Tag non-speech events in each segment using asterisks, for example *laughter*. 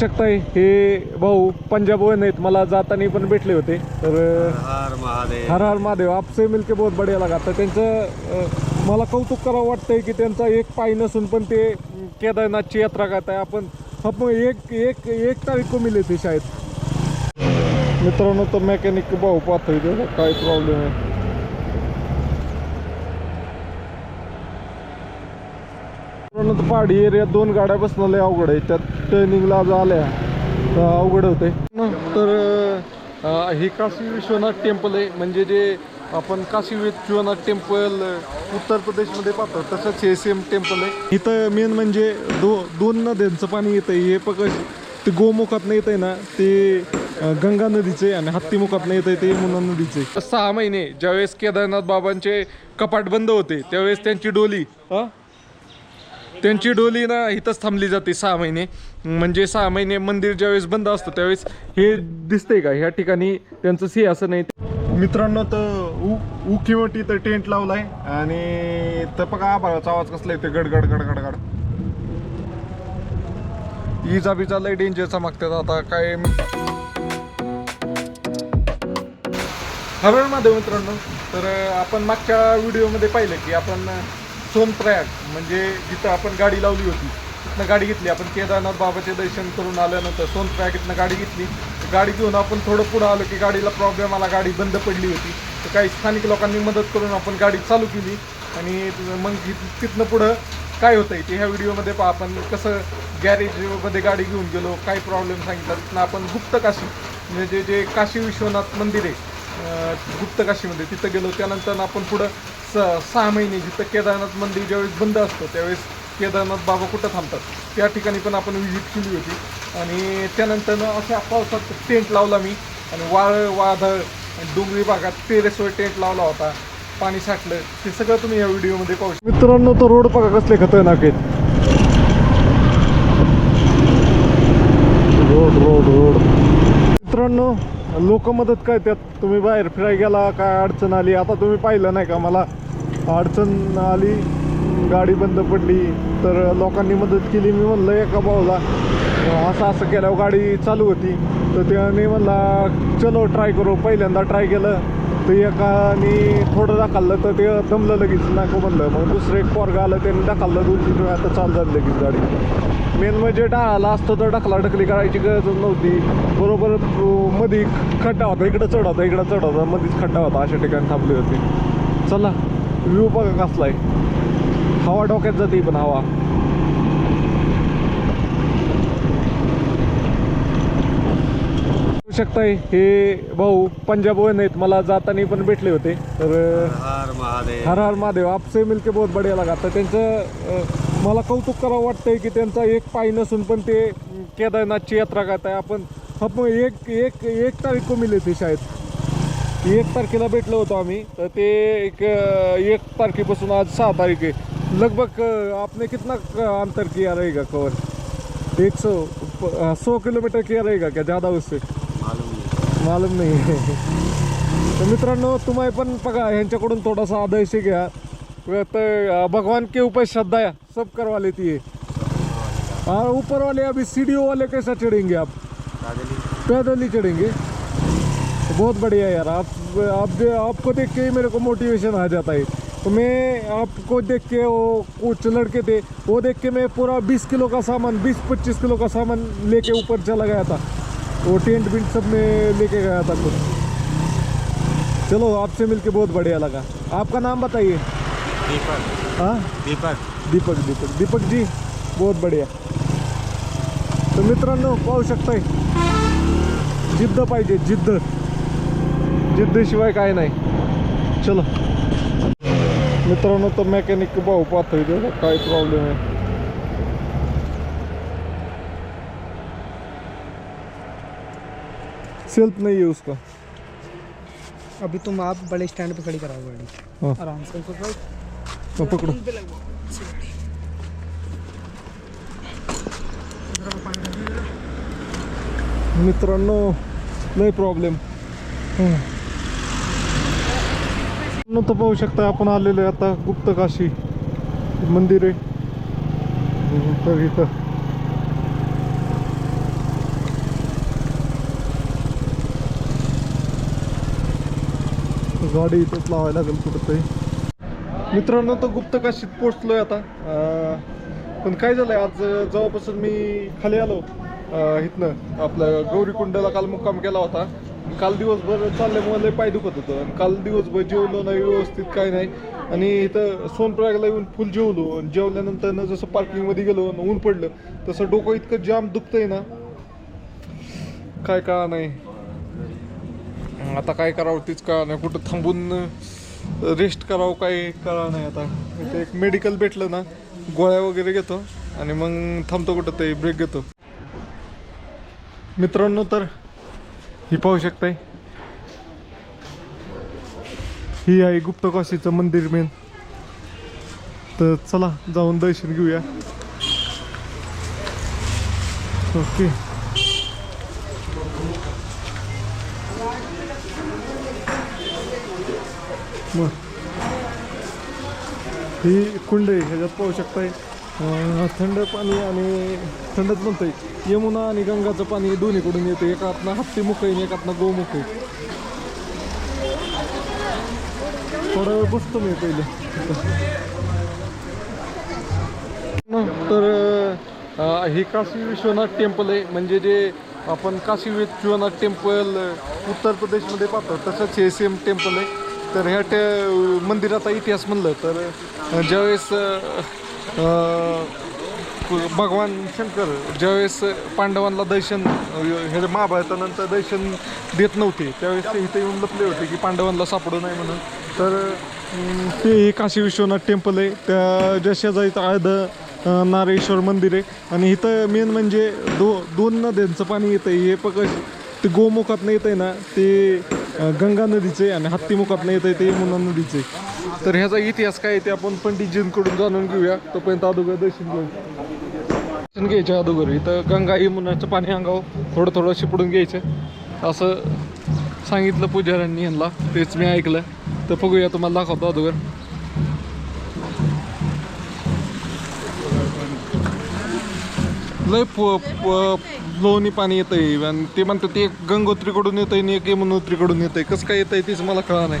शकताय? हे भाऊ पंजाबवन आहेत. मला जाताना पण भेटले होते. तर हर महादेव. हर हर महादेव. आपसे मिलके बहुत बढिया लगा. तर त्यांचं अ, मला कौतुक करावं वाटतंय की त्यांचा एक पाय नसून पण ते केदारनाथची यात्रा करत आहे आपण आपण एक एक एक तारीख को मिले थे शायद. मित्रांनो तर मेकॅनिक भाऊ पाहतोय. त्याचा काय प्रॉब्लेम आहे मित्रांनो तर पहाडी एरियात दोन गाड्या बसणं लय अवघड आहे त्यात टर्निंगला आल्या तर अवघड होते तर हे काशी विश्वनाथ टेम्पल आहे. म्हणजे जे आपण काशी विश्वनाथ टेम्पल उत्तर प्रदेशमध्ये पाहतो तसंच हे सेम टेम्पल आहे. इथं मेन म्हणजे दो दोन नद्यांचं पाणी येतं हे पक ते गोमुखात येत आहे ना ते गंगा नदीचे आणि हत्तीमुखात येत आहे ते यमुना नदीचे सहा महिने ज्यावेळेस केदारनाथ बाबांचे कपाट बंद होते त्यावेळेस त्यांची डोली हा? त्यांची डोली ना इथंच थांबली जाते सहा महिने. म्हणजे सहा महिने मंदिर ज्यावेळेस बंद असतं त्यावेळेस हे दिसतंय का? ह्या ठिकाणी त्यांचं हे असं नाही. मित्रांनो तर उ उखीवटी तर टेंट लावलाय आणि तर बघा आभाळाचा आवाज कसला ते गडगड गडगड गड इजा बिजा लय डेंजरचा मागतात आता काय. हरण महादेव मित्रांनो तर आपण मागच्या व्हिडिओमध्ये पाहिलं की आपण सोनप्रयाग म्हणजे जिथं आपण गाडी लावली होती तिथनं गाडी घेतली. आपण केदारनाथ बाबाचे दर्शन करून आल्यानंतर सोनप्रयाग इथनं गाडी घेतली. गाडी घेऊन आपण थोडं पुढं आलो की गाडीला प्रॉब्लेम आला गाडी बंद पडली होती. तर काही स्थानिक लोकांनी मदत करून आपण गाडी चालू केली. आणि मग तिथनं पुढं काय होतंय ते ह्या व्हिडिओमध्ये पहा. आपण कसं गॅरेजमध्ये गाडी घेऊन गेलो काय प्रॉब्लेम सांगितला तिथनं आपण गुप्त काशी म्हणजे जे काशी विश्वनाथ मंदिर आहे गुप्त काशीमध्ये तिथं गेलो. त्यानंतर आपण पुढं स सहा महिने जिथं केदारनाथ मंदिर ज्यावेळेस बंद असतं त्यावेळेस केदारनाथ बाबा कुठं थांबतात? त्या ठिकाणी पण आपण व्हिजिट केली होती. आणि त्यानंतरनं अशा पावसात टेंट लावला मी. आणि वाळ वादळ आणि डोंगरी भागात टेरेसवर टेंट लावला होता. पाणी साठलं. ते सगळं तुम्ही या व्हिडिओमध्ये पाहू शकता. मित्रांनो तो रोड बघा कसले खतरनाक आहेत. Road road road. मित्रांनो लोक मदत काय त्यात? तुम्ही बाहेर फिरायला गेला काय अडचण आली? आता तुम्ही पाहिलं नाही का मला? अडचण आली गाडी बंद पडली तर लोकांनी मदत केली. मी म्हणलं एका भाऊला असं असं केल्यावर गाडी चालू होती. तर त्याने म्हणला चलो ट्राय करू. पहिल्यांदा ट्राय केलं. तर एकाने थोडं दाखवलं तर ते दमलं लगेच नको म्हणलं. मग दुसरं एक पोरगा आलं त्याने दाखवलं दोन तीन वेळा आता चाल झाली लगेच गाडी. मेन म्हणजे डाळाला असतं तर ढकला ढकली करायची गरज नव्हती. बरोबर मध्ये खड्डा होता इकडं चढ होता इकडं चढ होता मध्येच खड्डा होता अशा ठिकाणी थांबली होती. चला व्ह्यू बघा कसलाय हवा डोक्यात जाते पण हवा. शकताय? हे भाऊ पंजाबवन आहेत. मला जाताना पण भेटले होते. तर हर महादेव. हर हर महादेव. आपसे मिलके बहुत बढिया लगा. तर त्यांचं मला कौतुक करावं वाटतंय की त्यांचा एक पाय नसून पण ते केदारनाथची यात्रा करत आहे आपण आपण एक एक एक तारीख को मिले थे शायद एक तारखेला भेटलो होतो आम्ही. तर ते एक एक तारखेपासून आज सहा तारीख आहे. लगभग आपने कितना अंतर किया रहेगा? कवर? एक सौ सौ किलोमीटर किया रहेगा क्या? ज़्यादा उससे? मालूम नाही तर मित्रांनो तुम्ही पण बघा ह्यांच्याकडून थोडासा आदर्श घ्या. तर अं, भगवान के ऊपर श्रद्धा है, सब करवा लेती है. हाँ ऊपर वाले अभी सीढ़ियों वाले कैसा चढ़ेंगे आप? पैदल ही। चढ़ेंगे? तो बहुत बढ़िया यार आप आप आपको देख के ही मेरे को मोटिवेशन आ जाता है। तो मैं आपको देख के वो कुछ लड़के थे वो देख के मैं पूरा 20 किलो का सामान 20-25 किलो का सामान लेके ऊपर चला गया था। वो टेंट बिंट सब में लेके गया था कुछ। चलो आपसे मिलके बहुत बढ़िया लगा। आपका नाम बताइए। दीपक। हाँ? दीपक। दीपक दीपक। दीपक जी बहुत बढ़िया। तर मित्रांनो पाहू शकताय? जिद्द पाहिजे जिद्द। जिद्दशिवाय काय नाही। चलो। मित्रांनो तर मेकॅनिक भाऊ पाहतोय त्याचा काय प्रॉब्लेम आहे. सेल्फ नहीं है उसका। अभी तुम आप बड़े स्टैंड पे खड़ी कराओ गाड़ी। हाँ। आराम से रहो। तो पकड़ो। मित्रांनो लय प्रॉब्लेम तर पाहू शकता आपण आलेलो आहे आता गुप्त काशी मंदिर आहे. तर इथं. गाडी इथंच लावायला लागेल कुठं तरी मित्रांनो तर गुप्त काशीत पोचलोय आता पण काय झालंय आज जेव्हापासून मी खाली आलो इथनं आपलं गौरीकुंडला काल मुक्काम केला होता. काल दिवसभर चालल्यामुळे लय पाय दुखत होतं. आणि काल दिवसभर जेवलो नाही व्यवस्थित काय नाही. आणि इथं सोनप्रयागला येऊन फुल जेवलो. आणि जेवल्यानंतर जसं पार्किंगमध्ये गेलो आणि ऊन पडलं तसं डोकं इतकं जाम दुखतंय ना. काय का नाही. आता काय करावं तीच का नाही कुठं थांबून रेस्ट करावं काय कळा नाही आता. इथे एक मेडिकल भेटलं ना गोळ्या वगैरे घेतो आणि मग थांबतो कुठं ते ब्रेक घेतो. मित्रांनो तर ही पाहू शकताय. ही आहे गुप्त काशीचं मंदिर मेन तर चला जाऊन दर्शन घेऊया. ओके. मग. ही कुंड आहे ह्याच्यात पाहू शकताय. थंड पाणी आणि थंडच म्हणतंय. यमुना आणि गंगाचं पाणी दोन्हीकडून येतं एकातनं हत्ती मुख आहे आणि एकातनं गोमुख आहे थोडा वेळ बसतो मी पहिले. तर हे काशी विश्वनाथ टेम्पल आहे. म्हणजे जे आपण काशी विश्वनाथ टेम्पल उत्तर प्रदेशमध्ये पाहतो तसंच हे सेम टेम्पल आहे. तर ह्या टे मंदिराचा इतिहास म्हणलं तर ज्यावेळेस भगवान शंकर ज्यावेळेस पांडवांना दर्शन हे महाभारतानंतर दर्शन देत नव्हते त्यावेळेस ते इथे येऊन लपले होते की पांडवांना सापडू नये म्हणून. तर ते हे काशी विश्वनाथ टेम्पल आहे त्या ज्या शेजारीचं अर्ध नारेश्वर मंदिर आहे आणि इथं मेन म्हणजे दो दोन नद्यांचं पाणी येतं हे पक ते गोमुखातनं येतं आहे ना ते गंगा नदीचं आहे आणि हत्तीमुखातनं येतं आहे ते यमुना नदीचं आहे. तर ह्याचा इतिहास काय आहे ते आपण पंडितजींकडून जाणून घेऊया. तोपर्यंत अगोदर दर्शन घेऊ दर्शन घ्यायच्या अगोदर इथं गंगा यमुनाचं पाणी अंगावर थोडं थोडं शिपडून घ्यायचं. असं सांगितलं पुजाऱ्यांनी ह्यांना. तेच मी ऐकलं. तर बघूया तुम्हाला दाखवतो अगोदर. लय प- प- लोणी पाणी येतंय आणि ते म्हणतात ते एक गंगोत्रीकडून येतंय आणि एक यमुनोत्रीकडून येतंय. कसं काय येतंय तेच मला कळा नाही.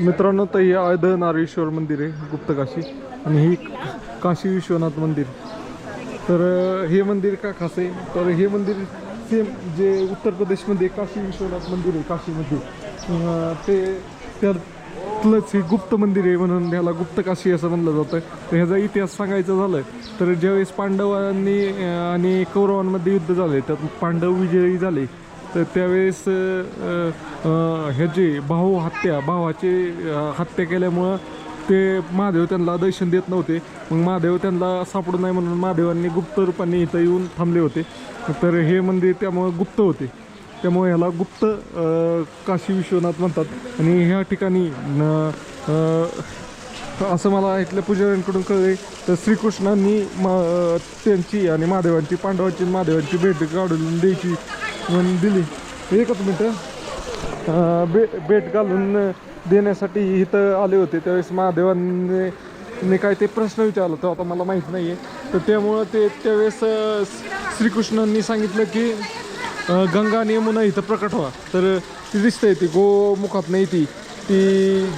मित्रांनो तर हे अर्ध नारेश्वर मंदिर आहे गुप्त काशी आणि ही काशी विश्वनाथ मंदिर. तर हे मंदिर का खास आहे? तर हे मंदिर सेम जे उत्तर प्रदेशमध्ये काशी विश्वनाथ मंदिर आहे काशीमध्ये ते ते त्यातलंच हे गुप्त मंदिर आहे म्हणून ह्याला गुप्त काशी असं म्हणलं जातं तर ह्याचा इतिहास सांगायचा झालं तर ज्यावेळेस पांडवांनी आणि कौरवांमध्ये युद्ध झाले त्यात पांडव विजयी झाले तर त्यावेळेस ह्याचे भाऊ हत्या भावाचे हत्या केल्यामुळं ते महादेव त्यांना दर्शन देत नव्हते. मग महादेव त्यांना सापडू नाही म्हणून महादेवांनी गुप्त रूपाने इथं येऊन थांबले होते. तर हे मंदिर त्यामुळं गुप्त होते. त्यामुळे ह्याला गुप्त काशी विश्वनाथ म्हणतात. आणि ह्या ठिकाणी असं मला इथल्या पुजाऱ्यांकडून कळले तर श्रीकृष्णांनी मा त्यांची आणि महादेवांची पांडवांची आणि महादेवांची भेट काढून द्यायची म्हणून दिली. एकच मिनटं. बे भेट घालून देण्यासाठी इथं आले होते. त्यावेळेस महादेवांनी ने काय ते प्रश्न विचारला होता आता मला माहीत नाही आहे तर त्यामुळं ते त्यावेळेस श्रीकृष्णांनी सांगितलं की गंगा आणि यमुना इथं प्रकट व्हा. तर ती दिसतंय ती गोमुखात नाही ती. ती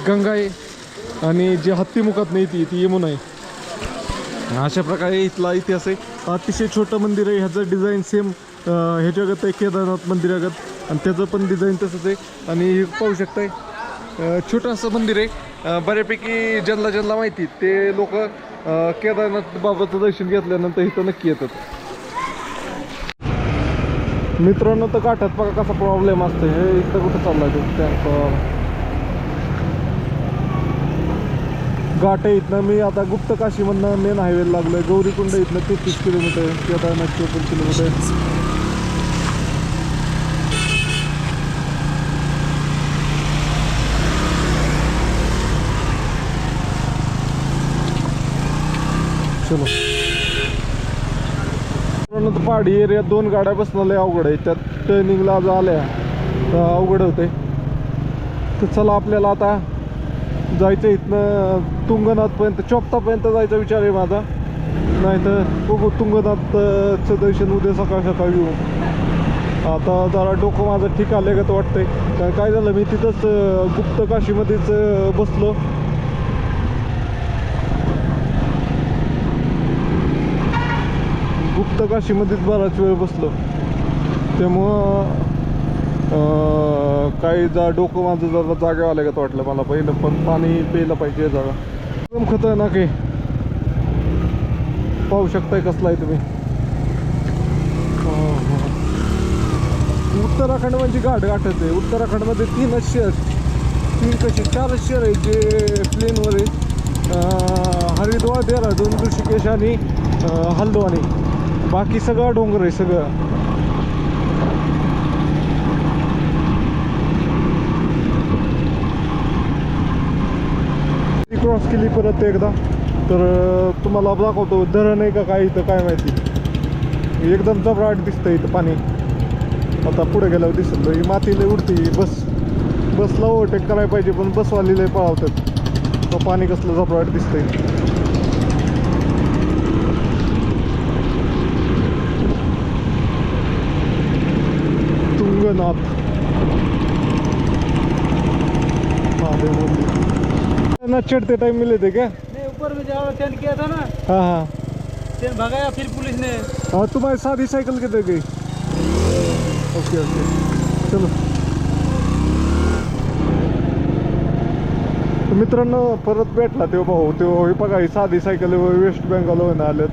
गंगा आहे आणि जी हत्तीमुखात नाही ती ती यमुना आहे अशा प्रकारे इथला इतिहास आहे. अतिशय छोटं मंदिर आहे ह्याचं डिझाईन सेम ह्याच्यागत आहे केदारनाथ मंदिरागत. आणि त्याचं पण डिझाईन तसंच आहे. आणि हे पाहू शकताय छोटं असं मंदिर आहे. बऱ्यापैकी ज्यांना ज्यांना माहिती ते लोक केदारनाथ बाबाचं दर्शन घेतल्यानंतर इथं नक्की येतात. मित्रांनो तर काठात बघा कसा प्रॉब्लेम असतो हे इथं कुठं चाललाय तो? टँकर गाठे इथनं मी आता गुप्त काशीमधनं मेन हायवेला लागलोय. गौरीकुंड इथनं तेहतीस किलोमीटर केदारनाथ चोपन्न किलोमीटर चलो. मित्रांनो, तर पहाडी एरियात दोन गाड्या बसणं लय अवघड आहे. त्यात टर्निंगला आज आल्या तर अवघड होते तर चला आपल्याला आता जायचं इथनं तुंगनाथपर्यंत चोपतापर्यंत जायचा विचार आहे माझा. नाही तर बघू तुंगनाथचं दर्शन उद्या सकाळ सकाळी येऊ आता जरा डोकं माझं ठीक आलं का वाटतंय. कारण काय झालं मी तिथंच गुप्त काशीमध्येच बसलो. गुप्त काशीमध्येच बराच वेळ बसलो. त्यामुळं काही जा डोकं माझं जरा जागा आल्या का वाटलं मला पहिलं पण पाणी प्यायला पाहिजे जागा एकदम खतरनाक आहे. पाहू शकताय कसला आहे तुम्ही उत्तराखंड म्हणजे घाट गाठत आहे. उत्तराखंडमध्ये तीनच शहर तीन कसे चारच शहर आहेत जे प्लेनवर आहेत. हरिद्वार देहरादून ऋषिकेश आणि हल्द्वानी. बाकी सगळं डोंगर आहे सगळं. क्रॉस केली परत एकदा. तर तुम्हाला दाखवतो धरण आहे का काय इथं काय माहिती. एकदम जबराट दिसतं इथं पाणी. आता पुढे गेल्यावर दिसत ही माती लय उडती बस. बसला ओव्हरटेक करायला पाहिजे पण बसवाली लय पळावतात पाणी कसलं जबराट दिसतंय. महादेव मंदिर ना चढ़ते टाइम मिले थे क्या नहीं ऊपर में जाओ टेंट किया था ना हाँ हाँ टेंट भगाया फिर पुलिस ने हाँ तुम्हारी सादी साइकिल किधर गई ओके ओके चलो तर मित्रांनो परत भेटला तो भाऊ तो हे बघा ही साधी सायकल वेस्ट बेंगॉलवरून आल्यात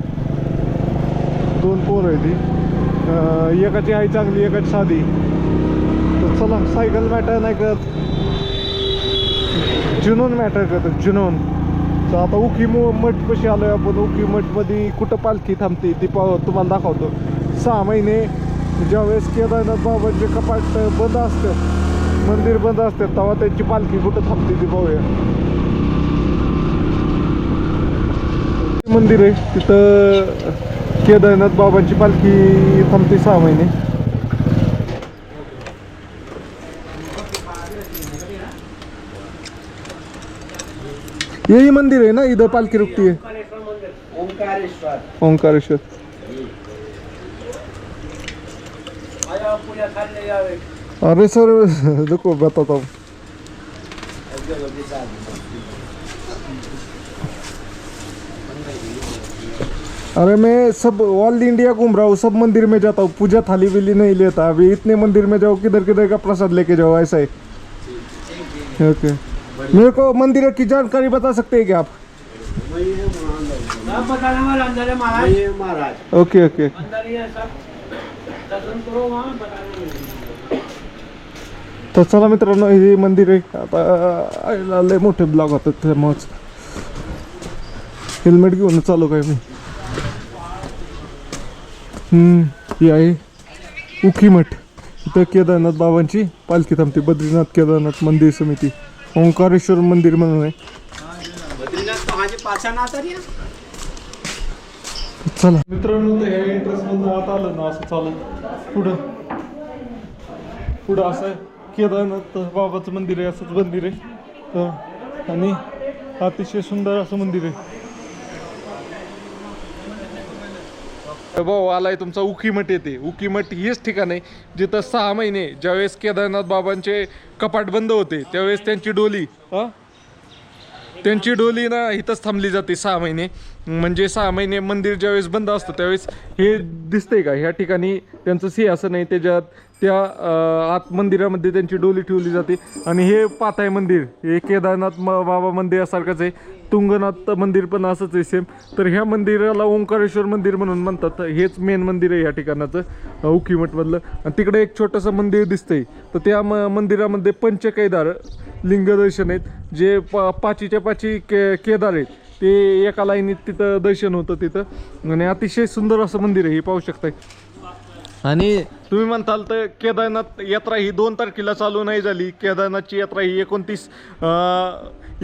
दोन पोरं आहे ती एकाची आई चांगली एकाची साधी तर चला सायकल मॅटर नाही करत. जुनून मॅटर करत जुनून. तर आता उकी मु- मठ कशी आलोय आपण? उकी मठमध्ये कुठं पालखी थांबते? ती तुम्हाला दाखवतो. सहा महिने ज्यावेळेस केदारनाथ बाबाचे कपाट बंद असतात मंदिर बंद असतात तेव्हा त्यांची पालखी कुठं थांबते ती पाहूया. मंदिर आहे. तिथं केदारनाथ बाबांची पालखी थांबते सहा महिने. यही मंदिर है ना इधर पालकी रुकती है। ओंकारेश्वर। अरे सर देखो बताता हूँ। अरे मैं सब ऑल इंडिया घूम रहा हूँ सब मंदिर में जाता हूँ। पूजा थाली विली नहीं लेता। अभी इतने मंदिर में जाओ किधर किधर का प्रसाद लेके जाओ ऐसा ही। ओके मेरे को मंदिरों की जानकारी बता सकते हैं क्या आप? सब बताने वाला अंदर है महाराज। ये महाराज। ओके ओके अंदर ही है सब। दर्शन करो वहाँ बताने वाले। तर चला मित्रांनो हे मंदिर आहे. आता आईला लय मोठे ब्लॉग होतात त्यामुळंच हेल्मेट घेऊन चालू काय मी. हम्म, ही आहे. उखीमठ. इथं केदारनाथ बाबांची. पालखी थांबते. बद्रीनाथ केदारनाथ मंदिर समिती. ओंकारेश्वर मंदिर म्हणून आहे. चला. मित्रांनो ते ह्या इंटरेस्ट मधून आता आलं ना असं चालत पुढं. पुढं असं केदारनाथ बाबाचं मंदिर आहे असंच मंदिर आहे. आणि अतिशय सुंदर असं मंदिर आहे. भाऊ आलाय तुमचा उकीमठ येते. उकीमठ हेच ठिकाण आहे जिथं सहा महिने ज्यावेळेस केदारनाथ बाबांचे कपाट बंद होते त्यावेळेस त्यांची डोली त्यांची डोली ना इथंच थांबली जाते सहा महिने. म्हणजे सहा महिने मंदिर ज्यावेळेस बंद असतं त्यावेळेस हे दिसतंय का? ह्या ठिकाणी त्यांचं सिंहासन आहे त्याच्यात त्या आत मंदिरामध्ये त्यांची डोली ठेवली जाते. आणि हे पाताय मंदिर हे केदारनाथ म- बाबा मंदिरासारखंच आहे. तुंगनाथ मंदिर पण असंच आहे सेम तर ह्या मंदिराला ओंकारेश्वर मंदिर म्हणून म्हणतात. हेच मेन मंदिर आहे ह्या ठिकाणाचं उकीमठमधलं. उखीमठमधलं आणि तिकडे एक छोटंसं मंदिर दिसतंय. तर त्या म मंदिरामध्ये पंचकैदार लिंगदर्शन आहेत जे प पाचीच्या पाची के केदार आहेत. ते एका लाईनीत तिथं दर्शन होतं तिथं. आणि अतिशय सुंदर असं मंदिर आहे हे पाहू शकताय. आणि तुम्ही म्हणताल तर केदारनाथ यात्रा ही दोन तारखेला चालू नाही झाली. केदारनाथची यात्रा ही एकोणतीस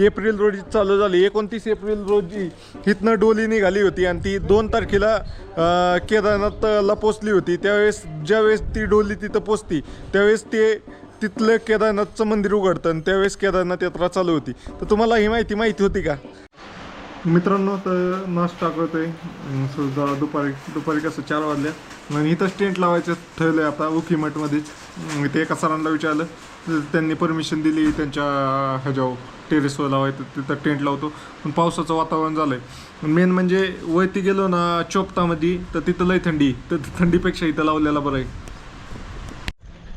एप्रिल रोजी चालू झाली. एकोणतीस एप्रिल रोजी इथनं डोली निघाली होती आणि ती दोन तारखेला केदारनाथला पोचली होती. त्यावेळेस ज्यावेळेस ती डोली तिथं पोचती त्यावेळेस ते तिथलं केदारनाथचं मंदिर उघडतं आणि त्यावेळेस केदारनाथ यात्रा चालू होती. तर तुम्हाला ही माहिती माहिती होती का? मित्रांनो तर नाश्ता करतोय. सुद्धा जरा दुपारी दुपारी कसं चार वाजल्या आणि इथंच टेंट लावायचं ठरलं आहे आता उखीमठमध्येच ते एका सरांना विचारलं. त्यांनी परमिशन दिली त्यांच्या ह्याच्यावर टेरेसवर लावायचं तिथं टेंट लावतो. पण पावसाचं वातावरण झालं आहे मेन म्हणजे वरती गेलो ना चोपतामध्ये तर तिथं लय थंडी. तर थंडीपेक्षा इथं लावलेला बरं आहे.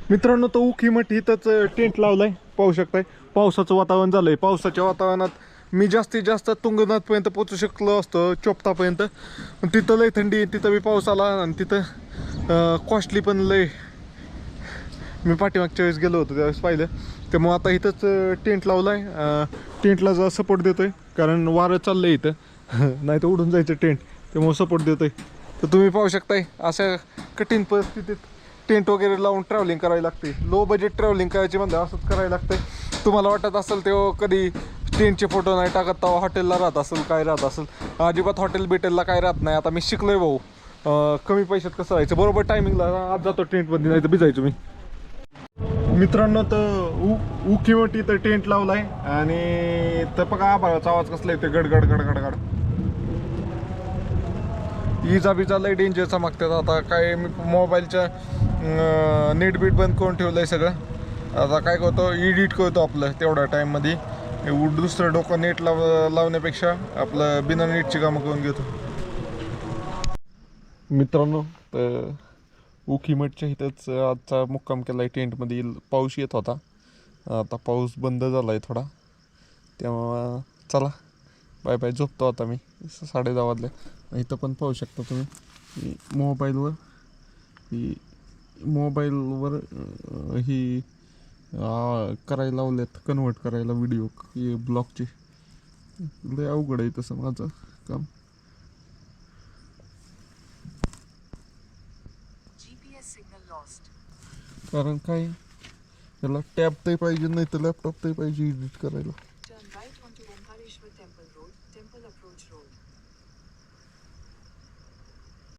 मित्रांनो तो उखीमठ इथंच टेंट लावलाय. पाहू शकताय. पावसाचं वातावरण झालंय. पावसाच्या वातावरणात मी जास्तीत जास्त तुंगनाथपर्यंत पोचू शकलो असतो चोपतापर्यंत पण तिथं लय थंडी तिथं बी पाऊस आला आणि तिथं कॉस्टली पण लय. मी पाठीमागच्या वेळेस गेलो होतो त्यावेळेस पाहिलं. त्यामुळं आता इथंच टेंट लावलाय. टेंटला जरा सपोर्ट देतोय. कारण वारं चाललंय इथं. *laughs* नाही तर उडून जायचं टेंट त्यामुळं सपोर्ट देतोय. तर तुम्ही पाहू शकताय अशा कठीण परिस्थितीत टेंट वगैरे लावून ट्रॅव्हलिंग करावी लागते लो बजेट ट्रॅव्हलिंग करायची म्हणजे असंच करायला लागतंय. तुम्हाला वाटत असेल तेव्हा कधी टेंटचे फोटो नाही टाकत तेव्हा हॉटेलला राहत असेल काय राहत असेल. अजिबात हॉटेल बिटेलला काय राहत नाही. आता मी शिकलोय भाऊ. कमी पैशात कसं राहायचं? बरोबर टायमिंगला आज जातो टेंटमध्ये नाही तर भिजायचो मी. मित्रांनो तर उ उखीवटी तर टेंट लावलाय. आणि तर बघा आभाळाचा आवाज कसला येते गडगड गडगड गड इजा बिजा लय डेंजरचा मागतात. आता काय मी मोबाईलच्या नेट बीट बंद करून ठेवलंय सगळं. आता काय करतो? एडिट करतो आपलं तेवढ्या टाईममध्ये एवढं दुसरं डोकं नेट लाव लावण्यापेक्षा आपलं बिना नेटची कामं करून घेतो. मित्रांनो तर उखीमठच्या इथंच आजचा मुक्काम केला आहे टेंटमध्ये पाऊस येत होता. आता पाऊस बंद झाला आहे थोडा. तेव्हा चला. Bye bye. झोपतो आता मी. साडे दहा वाजले. इथं पण पाहू शकता तुम्ही. मोबाईलवर. ही मोबाईलवर ही करायला लावलेत कन्वर्ट करायला व्हिडिओ हे ब्लॉगचे लय अवघड आहे तसं माझं काम. कारण काय? त्याला टॅब तरी पाहिजे नाही तर लॅपटॉप तरी पाहिजे एडिट करायला.